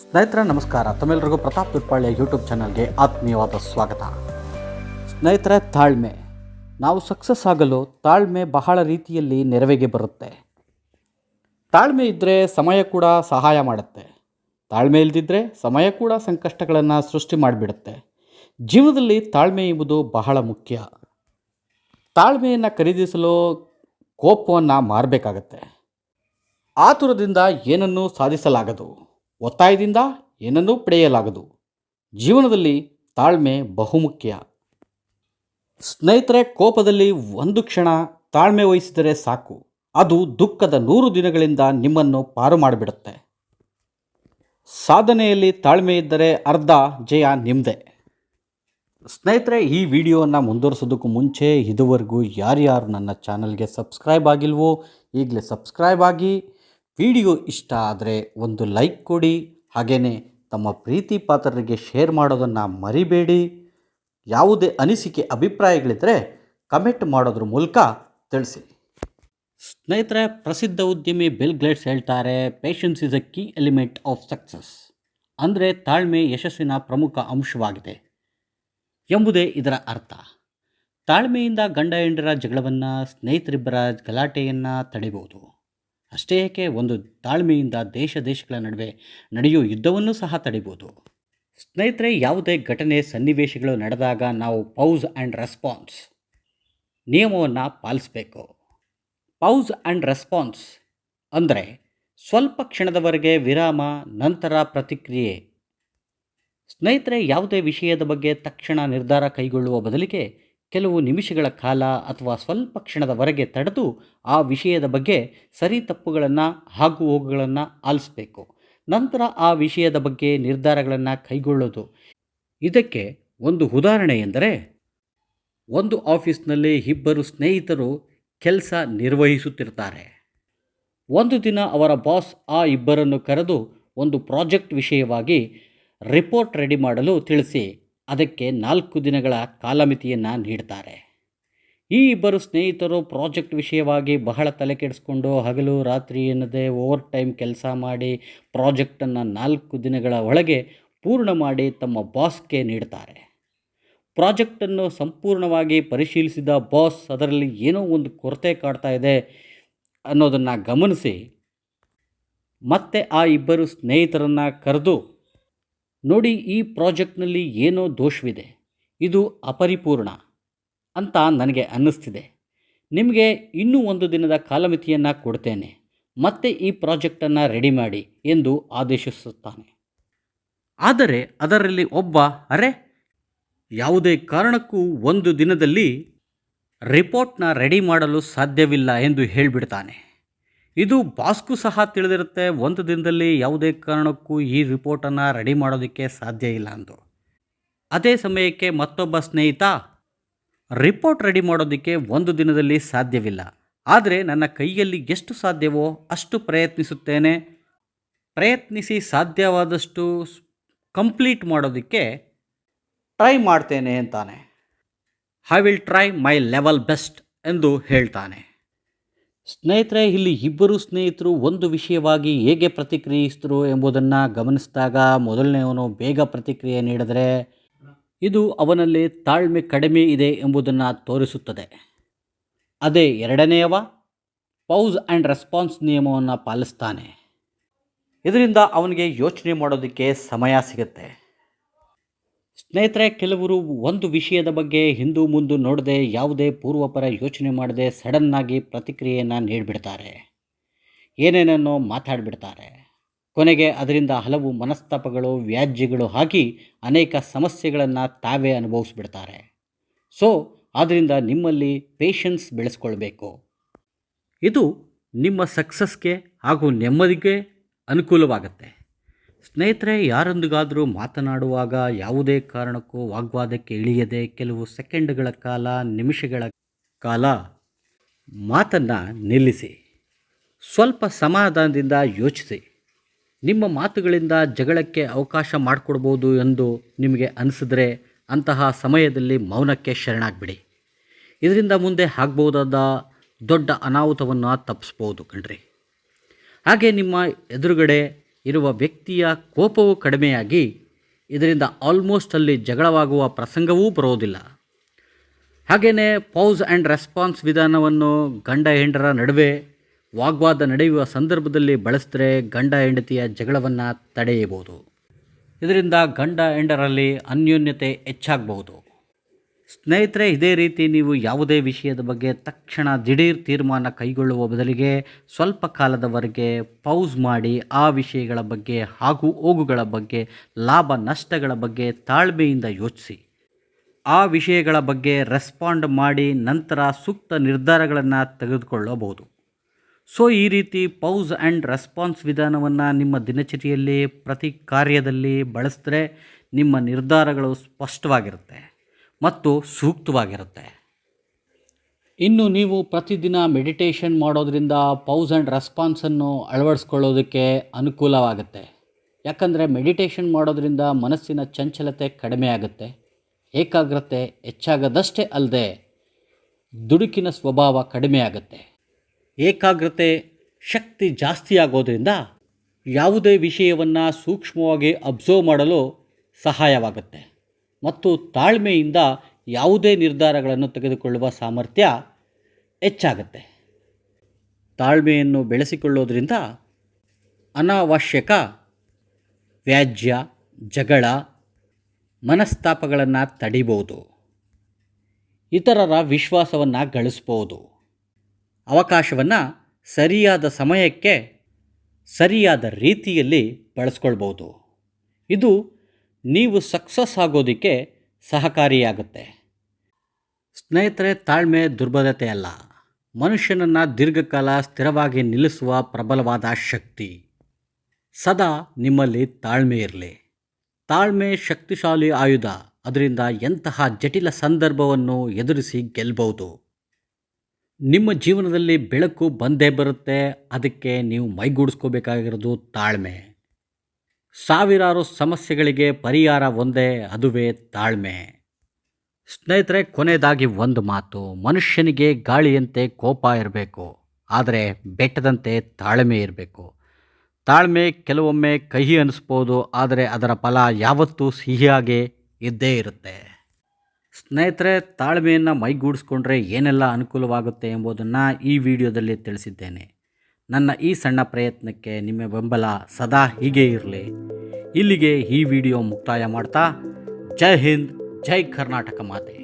ಸ್ನೇಹಿತರೆ, ನಮಸ್ಕಾರ. ತಮ್ಮೆಲ್ಲರಿಗೂ ಪ್ರತಾಪ್ ತುಟ್ಪಾಳ್ಯ ಯೂಟ್ಯೂಬ್ ಚಾನಲ್ಗೆ ಆತ್ಮೀಯವಾದ ಸ್ವಾಗತ. ಸ್ನೇಹಿತರೆ, ತಾಳ್ಮೆ. ನಾವು ಸಕ್ಸಸ್ ಆಗಲು ತಾಳ್ಮೆ ಬಹಳ ರೀತಿಯಲ್ಲಿ ನೆರವಿಗೆ ಬರುತ್ತೆ. ತಾಳ್ಮೆ ಇದ್ದರೆ ಸಮಯ ಕೂಡ ಸಹಾಯ ಮಾಡುತ್ತೆ. ತಾಳ್ಮೆ ಇಲ್ಲದಿದ್ದರೆ ಸಮಯ ಕೂಡ ಸಂಕಷ್ಟಗಳನ್ನು ಸೃಷ್ಟಿ ಮಾಡಿಬಿಡುತ್ತೆ. ಜೀವನದಲ್ಲಿ ತಾಳ್ಮೆ ಎಂಬುದು ಬಹಳ ಮುಖ್ಯ. ತಾಳ್ಮೆಯನ್ನು ಖರೀದಿಸಲು ಕೋಪವನ್ನು ಮಾರಬೇಕಾಗತ್ತೆ. ಆತುರದಿಂದ ಏನನ್ನೂ ಸಾಧಿಸಲಾಗದು. ಒತ್ತಾಯದಿಂದ ಏನನ್ನೂ ಪಡೆಯಲಾಗದು. ಜೀವನದಲ್ಲಿ ತಾಳ್ಮೆ ಬಹುಮುಖ್ಯ. ಸ್ನೇಹಿತರೆ, ಕೋಪದಲ್ಲಿ ಒಂದು ಕ್ಷಣ ತಾಳ್ಮೆ ವಹಿಸಿದರೆ ಸಾಕು. ಅದು ದುಃಖದ ನೂರು ದಿನಗಳಿಂದ ನಿಮ್ಮನ್ನು ಪಾರು ಮಾಡಿಬಿಡುತ್ತೆ. ಸಾಧನೆಯಲ್ಲಿ ತಾಳ್ಮೆ ಇದ್ದರೆ ಅರ್ಧ ಜಯ ನಿಮ್ಮದೇ ಸ್ನೇಹಿತರೆ, ಈ ವಿಡಿಯೋವನ್ನು ಮುಂದುವರಿಸೋದಕ್ಕೂ ಮುಂಚೆ ಇದುವರೆಗೂ ಯಾರ್ಯಾರು ನನ್ನ ಚಾನಲ್ಗೆ ಸಬ್ಸ್ಕ್ರೈಬ್ ಆಗಿಲ್ವೋ, ಈಗಲೇ ಸಬ್ಸ್ಕ್ರೈಬ್ ಆಗಿ ವಿಡಿಯೋ ಇಷ್ಟ ಆದರೆ ಒಂದು ಲೈಕ್ ಕೊಡಿ. ಹಾಗೆಯೇ ತಮ್ಮ ಪ್ರೀತಿ ಪಾತ್ರರಿಗೆ ಶೇರ್ ಮಾಡೋದನ್ನು ಮರಿಬೇಡಿ. ಯಾವುದೇ ಅನಿಸಿಕೆ ಅಭಿಪ್ರಾಯಗಳಿದ್ದರೆ ಕಮೆಂಟ್ ಮಾಡೋದ್ರ ಮೂಲಕ ತಿಳಿಸಿ. ಸ್ನೇಹಿತರೆ, ಪ್ರಸಿದ್ಧ ಉದ್ಯಮಿ ಬಿಲ್ ಗ್ಲೇಟ್ಸ್ ಹೇಳ್ತಾರೆ patience is a key element of success ಅಂದರೆ ತಾಳ್ಮೆ ಯಶಸ್ಸಿನ ಪ್ರಮುಖ ಅಂಶವಾಗಿದೆ ಎಂಬುದೇ ಇದರ ಅರ್ಥ. ತಾಳ್ಮೆಯಿಂದ ಗಂಡ ಹೆಂಡರ ಜಗಳವನ್ನು, ಸ್ನೇಹಿತರಿಬ್ಬರ ಗಲಾಟೆಯನ್ನು ತಡೆಯಬಹುದು ಅಷ್ಟೇ ಏಕೆ ಒಂದು ತಾಳ್ಮೆಯಿಂದ ದೇಶ ದೇಶಗಳ ನಡುವೆ ನಡೆಯುವ ಯುದ್ಧವನ್ನು ಸಹ ತಡಿಬೋದು. ಸ್ನೇಹಿತರೆ, ಯಾವುದೇ ಘಟನೆ ಸನ್ನಿವೇಶಗಳು ನಡೆದಾಗ ನಾವು ಪೌಸ್ ಆ್ಯಂಡ್ ರೆಸ್ಪಾನ್ಸ್ ನಿಯಮವನ್ನು ಪಾಲಿಸಬೇಕು. ಪೌಸ್ ಆ್ಯಂಡ್ ರೆಸ್ಪಾನ್ಸ್ ಅಂದರೆ ಸ್ವಲ್ಪ ಕ್ಷಣದವರೆಗೆ ವಿರಾಮ, ನಂತರ ಪ್ರತಿಕ್ರಿಯೆ. ಸ್ನೇಹಿತರೆ, ಯಾವುದೇ ವಿಷಯದ ಬಗ್ಗೆ ತಕ್ಷಣ ನಿರ್ಧಾರ ಕೈಗೊಳ್ಳುವ ಬದಲಿಗೆ ಕೆಲವು ನಿಮಿಷಗಳ ಕಾಲ ಅಥವಾ ಸ್ವಲ್ಪ ಕ್ಷಣದವರೆಗೆ ತಡೆದು ಆ ವಿಷಯದ ಬಗ್ಗೆ ಸರಿ ತಪ್ಪುಗಳನ್ನು ಹಾಗು ಹೋಗುಗಳನ್ನು ಆಲಿಸಬೇಕು. ನಂತರ ಆ ವಿಷಯದ ಬಗ್ಗೆ ನಿರ್ಧಾರಗಳನ್ನು ಕೈಗೊಳ್ಳೋದು. ಇದಕ್ಕೆ ಒಂದು ಉದಾಹರಣೆ ಎಂದರೆ, ಒಂದು ಆಫೀಸ್ನಲ್ಲಿ ಇಬ್ಬರು ಸ್ನೇಹಿತರು ಕೆಲಸ ನಿರ್ವಹಿಸುತ್ತಿರ್ತಾರೆ. ಒಂದು ದಿನ ಅವರ ಬಾಸ್ ಆ ಇಬ್ಬರನ್ನು ಕರೆದು ಒಂದು ಪ್ರಾಜೆಕ್ಟ್ ವಿಷಯವಾಗಿ ರಿಪೋರ್ಟ್ ರೆಡಿ ಮಾಡಲು ತಿಳಿಸಿ ಅದಕ್ಕೆ ನಾಲ್ಕು ದಿನಗಳ ಕಾಲಮಿತಿಯನ್ನು ನೀಡ್ತಾರೆ. ಈ ಇಬ್ಬರು ಸ್ನೇಹಿತರು ಪ್ರಾಜೆಕ್ಟ್ ವಿಷಯವಾಗಿ ಬಹಳ ತಲೆ ಕೆಡಿಸ್ಕೊಂಡು ಹಗಲು ರಾತ್ರಿ ಎನ್ನದೇ ಓವರ್ ಟೈಮ್ ಕೆಲಸ ಮಾಡಿ ಪ್ರಾಜೆಕ್ಟನ್ನು ನಾಲ್ಕು ದಿನಗಳ ಒಳಗೆ ಪೂರ್ಣ ಮಾಡಿ ತಮ್ಮ ಬಾಸ್ಗೆ ನೀಡ್ತಾರೆ. ಪ್ರಾಜೆಕ್ಟನ್ನು ಸಂಪೂರ್ಣವಾಗಿ ಪರಿಶೀಲಿಸಿದ ಬಾಸ್ ಅದರಲ್ಲಿ ಏನೋ ಒಂದು ಕೊರತೆ ಕಾಡ್ತಾ ಇದೆ ಅನ್ನೋದನ್ನು ಗಮನಿಸಿ ಮತ್ತೆ ಆ ಇಬ್ಬರು ಸ್ನೇಹಿತರನ್ನು ಕರೆದು ನೋಡಿ ಈ ಪ್ರಾಜೆಕ್ಟ್ನಲ್ಲಿ ಏನೋ ದೋಷವಿದೆ. ಇದು ಅಪರಿಪೂರ್ಣ ಅಂತ ನನಗೆ ಅನ್ನಿಸ್ತಿದೆ. ನಿಮಗೆ ಇನ್ನೂ ಒಂದು ದಿನದ ಕಾಲಮಿತಿಯನ್ನು ಕೊಡ್ತೇನೆ. ಮತ್ತೆ ಈ ಪ್ರಾಜೆಕ್ಟನ್ನು ರೆಡಿ ಮಾಡಿ ಎಂದು ಆದೇಶಿಸುತ್ತಾನೆ. ಆದರೆ ಅದರಲ್ಲಿ ಒಬ್ಬ ಅರೆ ಯಾವುದೇ ಕಾರಣಕ್ಕೂ ಒಂದು ದಿನದಲ್ಲಿ ರಿಪೋರ್ಟ್ನ ರೆಡಿ ಮಾಡಲು ಸಾಧ್ಯವಿಲ್ಲ ಎಂದು ಹೇಳಿಬಿಡ್ತಾನೆ. ಇದು ಬಾಸ್ಕು ಸಹ ತಿಳಿದಿರುತ್ತೆ. ಒಂದು ದಿನದಲ್ಲಿ ಯಾವುದೇ ಕಾರಣಕ್ಕೂ ಈ ರಿಪೋರ್ಟನ್ನು ರೆಡಿ ಮಾಡೋದಕ್ಕೆ ಸಾಧ್ಯ ಇಲ್ಲ ಅಂದು. ಅದೇ ಸಮಯಕ್ಕೆ ಮತ್ತೊಬ್ಬ ಸ್ನೇಹಿತ, ರಿಪೋರ್ಟ್ ರೆಡಿ ಮಾಡೋದಕ್ಕೆ ಒಂದು ದಿನದಲ್ಲಿ ಸಾಧ್ಯವಿಲ್ಲ. ಆದರೆ ನನ್ನ ಕೈಯಲ್ಲಿ ಎಷ್ಟು ಸಾಧ್ಯವೋ ಅಷ್ಟು ಪ್ರಯತ್ನಿಸುತ್ತೇನೆ. ಪ್ರಯತ್ನಿಸಿ ಸಾಧ್ಯವಾದಷ್ಟು ಕಂಪ್ಲೀಟ್ ಮಾಡೋದಕ್ಕೆ ಟ್ರೈ ಮಾಡ್ತೇನೆ ಅಂತಾನೆ. I will try my level best ಎಂದು ಹೇಳ್ತಾನೆ. ಸ್ನೇಹಿತರೆ, ಇಲ್ಲಿ ಇಬ್ಬರು ಸ್ನೇಹಿತರು ಒಂದು ವಿಷಯವಾಗಿ ಹೇಗೆ ಪ್ರತಿಕ್ರಿಯಿಸಿದ್ರು ಎಂಬುದನ್ನು ಗಮನಿಸಿದಾಗ ಮೊದಲನೆಯವನು ಬೇಗ ಪ್ರತಿಕ್ರಿಯೆ ನೀಡಿದರೆ, ಇದು ಅವನಲ್ಲಿ ತಾಳ್ಮೆ ಕಡಿಮೆ ಇದೆ ಎಂಬುದನ್ನು ತೋರಿಸುತ್ತದೆ. ಅದೇ ಎರಡನೆಯವ, ಪೌಸ್ ಆ್ಯಂಡ್ ರೆಸ್ಪಾನ್ಸ್ ನಿಯಮವನ್ನು ಪಾಲಿಸ್ತಾನೆ. ಇದರಿಂದ ಅವನಿಗೆ ಯೋಚನೆ ಮಾಡೋದಕ್ಕೆ ಸಮಯ ಸಿಗುತ್ತೆ. ಸ್ನೇಹಿತರೆ, ಕೆಲವರು ಒಂದು ವಿಷಯದ ಬಗ್ಗೆ ಹಿಂದೂ ಮುಂದು ನೋಡದೆ ಯಾವುದೇ ಪೂರ್ವಪರ ಯೋಚನೆ ಮಾಡದೆ ಸಡನ್ನಾಗಿ ಪ್ರತಿಕ್ರಿಯೆಯನ್ನು ನೀಡಿಬಿಡ್ತಾರೆ ಏನೇನನ್ನೋ ಮಾತಾಡಿಬಿಡ್ತಾರೆ. ಕೊನೆಗೆ ಅದರಿಂದ ಹಲವು ಮನಸ್ತಾಪಗಳು, ವ್ಯಾಜ್ಯಗಳು ಹಾಕಿ ಅನೇಕ ಸಮಸ್ಯೆಗಳನ್ನು ತಾವೇ ಅನುಭವಿಸ್ಬಿಡ್ತಾರೆ. ಸೊ ಆದ್ದರಿಂದ ನಿಮ್ಮಲ್ಲಿ ಪೇಷನ್ಸ್ ಬೆಳೆಸ್ಕೊಳ್ಬೇಕು. ಇದು ನಿಮ್ಮ ಸಕ್ಸಸ್ಗೆ ಹಾಗೂ ನೆಮ್ಮದಿಗೆ ಅನುಕೂಲವಾಗುತ್ತೆ. ಸ್ನೇಹಿತರೆ, ಯಾರೊಂದಿಗಾದರೂ ಮಾತನಾಡುವಾಗ ಯಾವುದೇ ಕಾರಣಕ್ಕೂ ವಾಗ್ವಾದಕ್ಕೆ ಇಳಿಯದೆ ಕೆಲವು ಸೆಕೆಂಡ್ಗಳ ಕಾಲ, ನಿಮಿಷಗಳ ಕಾಲ ಮಾತನ್ನು ನಿಲ್ಲಿಸಿ. ಸ್ವಲ್ಪ ಸಮಾಧಾನದಿಂದ ಯೋಚಿಸಿ. ನಿಮ್ಮ ಮಾತುಗಳಿಂದ ಜಗಳಕ್ಕೆ ಅವಕಾಶ ಮಾಡಿಕೊಡ್ಬೋದು ಎಂದು ನಿಮಗೆ ಅನಿಸಿದ್ರೆ ಅಂತಹ ಸಮಯದಲ್ಲಿ ಮೌನಕ್ಕೆ ಶರಣಾಗ್ಬಿಡಿ. ಇದರಿಂದ ಮುಂದೆ ಆಗ್ಬೋದಾದ ದೊಡ್ಡ ಅನಾಹುತವನ್ನು ತಪ್ಪಿಸ್ಬೋದು ಕಣ್ರಿ. ಹಾಗೆ ನಿಮ್ಮ ಎದುರುಗಡೆ ಇರುವ ವ್ಯಕ್ತಿಯ ಕೋಪವು ಕಡಿಮೆಯಾಗಿ ಇದರಿಂದ ಆಲ್ಮೋಸ್ಟ್ ಅಲ್ಲಿ ಜಗಳವಾಗುವ ಪ್ರಸಂಗವೂ ಬರೋದಿಲ್ಲ. ಹಾಗೆಯೇ ಪೌಸ್ ಆ್ಯಂಡ್ ರೆಸ್ಪಾನ್ಸ್ ವಿಧಾನವನ್ನು ಗಂಡ ಹೆಂಡರ ನಡುವೆ ವಾಗ್ವಾದ ನಡೆಯುವ ಸಂದರ್ಭದಲ್ಲಿ ಬಳಸಿದ್ರೆ ಗಂಡ ಹೆಂಡತಿಯ ಜಗಳವನ್ನು ತಡೆಯಬಹುದು. ಇದರಿಂದ ಗಂಡ ಹೆಂಡರಲ್ಲಿ ಅನ್ಯೋನ್ಯತೆ ಹೆಚ್ಚಾಗಬಹುದು. ಸ್ನೇಹಿತರೆ, ಇದೇ ರೀತಿ ನೀವು ಯಾವುದೇ ವಿಷಯದ ಬಗ್ಗೆ ತಕ್ಷಣ ದಿಢೀರ್ ತೀರ್ಮಾನ ಕೈಗೊಳ್ಳುವ ಬದಲಿಗೆ ಸ್ವಲ್ಪ ಕಾಲದವರೆಗೆ ಪೌಸ್ ಮಾಡಿ ಆ ವಿಷಯಗಳ ಬಗ್ಗೆ ಹಾಗೂ ಹೋಗುಗಳ ಬಗ್ಗೆ, ಲಾಭ ನಷ್ಟಗಳ ಬಗ್ಗೆ ತಾಳ್ಮೆಯಿಂದ ಯೋಚಿಸಿ. ಆ ವಿಷಯಗಳ ಬಗ್ಗೆ ರೆಸ್ಪಾಂಡ್ ಮಾಡಿ ನಂತರ ಸೂಕ್ತ ನಿರ್ಧಾರಗಳನ್ನು ತೆಗೆದುಕೊಳ್ಳಬಹುದು. ಸೊ, ಈ ರೀತಿ ಪೌಸ್ ಆ್ಯಂಡ್ ರೆಸ್ಪಾನ್ಸ್ ವಿಧಾನವನ್ನು ನಿಮ್ಮ ದಿನಚರಿಯಲ್ಲಿ, ಪ್ರತಿ ಕಾರ್ಯದಲ್ಲಿ ಬಳಸಿದ್ರೆ ನಿಮ್ಮ ನಿರ್ಧಾರಗಳು ಸ್ಪಷ್ಟವಾಗಿರುತ್ತೆ. ಮತ್ತು ಸೂಕ್ತವಾಗಿರುತ್ತೆ. ಇನ್ನು ನೀವು ಪ್ರತಿದಿನ ಮೆಡಿಟೇಷನ್ ಮಾಡೋದರಿಂದ ಪೌಸ್ ಆ್ಯಂಡ್ ರೆಸ್ಪಾನ್ಸನ್ನು ಅಳವಡಿಸ್ಕೊಳ್ಳೋದಕ್ಕೆ ಅನುಕೂಲವಾಗುತ್ತೆ. ಯಾಕಂದರೆ ಮೆಡಿಟೇಷನ್ ಮಾಡೋದರಿಂದ ಮನಸ್ಸಿನ ಚಂಚಲತೆ ಕಡಿಮೆ ಆಗುತ್ತೆ. ಏಕಾಗ್ರತೆ ಹೆಚ್ಚಾಗದಷ್ಟೇ ಅಲ್ಲದೆ ದುಡುಕಿನ ಸ್ವಭಾವ ಕಡಿಮೆ ಆಗುತ್ತೆ. ಏಕಾಗ್ರತೆ ಶಕ್ತಿ ಜಾಸ್ತಿ ಆಗೋದರಿಂದ ಯಾವುದೇ ವಿಷಯವನ್ನು ಸೂಕ್ಷ್ಮವಾಗಿ ಅಬ್ಸರ್ವ್ ಮಾಡಲು ಸಹಾಯವಾಗುತ್ತೆ. ಮತ್ತು ತಾಳ್ಮೆಯಿಂದ ಯಾವುದೇ ನಿರ್ಧಾರಗಳನ್ನು ತೆಗೆದುಕೊಳ್ಳುವ ಸಾಮರ್ಥ್ಯ ಹೆಚ್ಚಾಗುತ್ತೆ. ತಾಳ್ಮೆಯನ್ನು ಬೆಳೆಸಿಕೊಳ್ಳೋದ್ರಿಂದ ಅನಾವಶ್ಯಕ ವ್ಯಾಜ್ಯ, ಜಗಳ, ಮನಸ್ತಾಪಗಳನ್ನು ತಡಿಬೋದು. ಇತರರ ವಿಶ್ವಾಸವನ್ನು ಗಳಿಸ್ಬೋದು. ಅವಕಾಶವನ್ನು ಸರಿಯಾದ ಸಮಯಕ್ಕೆ ಸರಿಯಾದ ರೀತಿಯಲ್ಲಿ ಬಳಸ್ಕೊಳ್ಬೋದು. ಇದು ನೀವು ಸಕ್ಸಸ್ ಆಗೋದಕ್ಕೆ ಸಹಕಾರಿಯಾಗುತ್ತೆ. ಸ್ನೇಹಿತರೆ, ತಾಳ್ಮೆ ದುರ್ಬಲತೆ ಅಲ್ಲ ಮನುಷ್ಯನನ್ನು ದೀರ್ಘಕಾಲ ಸ್ಥಿರವಾಗಿ ನಿಲ್ಲಿಸುವ ಪ್ರಬಲವಾದ ಶಕ್ತಿ. ಸದಾ ನಿಮ್ಮಲ್ಲಿ ತಾಳ್ಮೆ ಇರಲಿ. ತಾಳ್ಮೆ ಶಕ್ತಿಶಾಲಿ ಆಯುಧ. ಅದರಿಂದ ಎಂತಹ ಜಟಿಲ ಸಂದರ್ಭವನ್ನು ಎದುರಿಸಿ ಗೆಲ್ಲಬಹುದು ನಿಮ್ಮ ಜೀವನದಲ್ಲಿ ಬೆಳಕು ಬಂದೇ ಬರುತ್ತೆ. ಅದಕ್ಕೆ ನೀವು ಮೈಗೂಡಿಸ್ಕೋಬೇಕಾಗಿರೋದು ತಾಳ್ಮೆ. ಸಾವಿರಾರು ಸಮಸ್ಯೆಗಳಿಗೆ ಪರಿಹಾರ ಒಂದೇ, ಅದುವೇ ತಾಳ್ಮೆ. ಸ್ನೇಹಿತರೆ, ಕೊನೆಯದಾಗಿ ಒಂದು ಮಾತು. ಮನುಷ್ಯನಿಗೆ ಗಾಳಿಯಂತೆ ಕೋಪ ಇರಬೇಕು. ಆದರೆ ಬೆಟ್ಟದಂತೆ ತಾಳ್ಮೆ ಇರಬೇಕು. ತಾಳ್ಮೆ ಕೆಲವೊಮ್ಮೆ ಕಹಿ ಅನಿಸ್ಬೋದು, ಆದರೆ ಅದರ ಫಲ ಯಾವತ್ತೂ ಸಿಹಿಯಾಗೇ ಇದ್ದೇ ಇರುತ್ತೆ. ಸ್ನೇಹಿತರೆ, ತಾಳ್ಮೆಯನ್ನು ಮೈಗೂಡಿಸ್ಕೊಂಡ್ರೆ ಏನೆಲ್ಲ ಅನುಕೂಲವಾಗುತ್ತೆ ಎಂಬುದನ್ನು ಈ ವಿಡಿಯೋದಲ್ಲಿ ತಿಳಿಸಿದ್ದೇನೆ. ನನ್ನ ಈ ಸಣ್ಣ ಪ್ರಯತ್ನಕ್ಕೆ ನಿಮ್ಮ ಬೆಂಬಲ ಸದಾ ಹೀಗೆ ಇರಲಿ. ಇಲ್ಲಿಗೆ ಈ ವಿಡಿಯೋ ಮುಕ್ತಾಯ ಮಾಡ್ತಾ, ಜೈ ಹಿಂದ್, ಜೈ ಕರ್ನಾಟಕ ಮಾತೆ.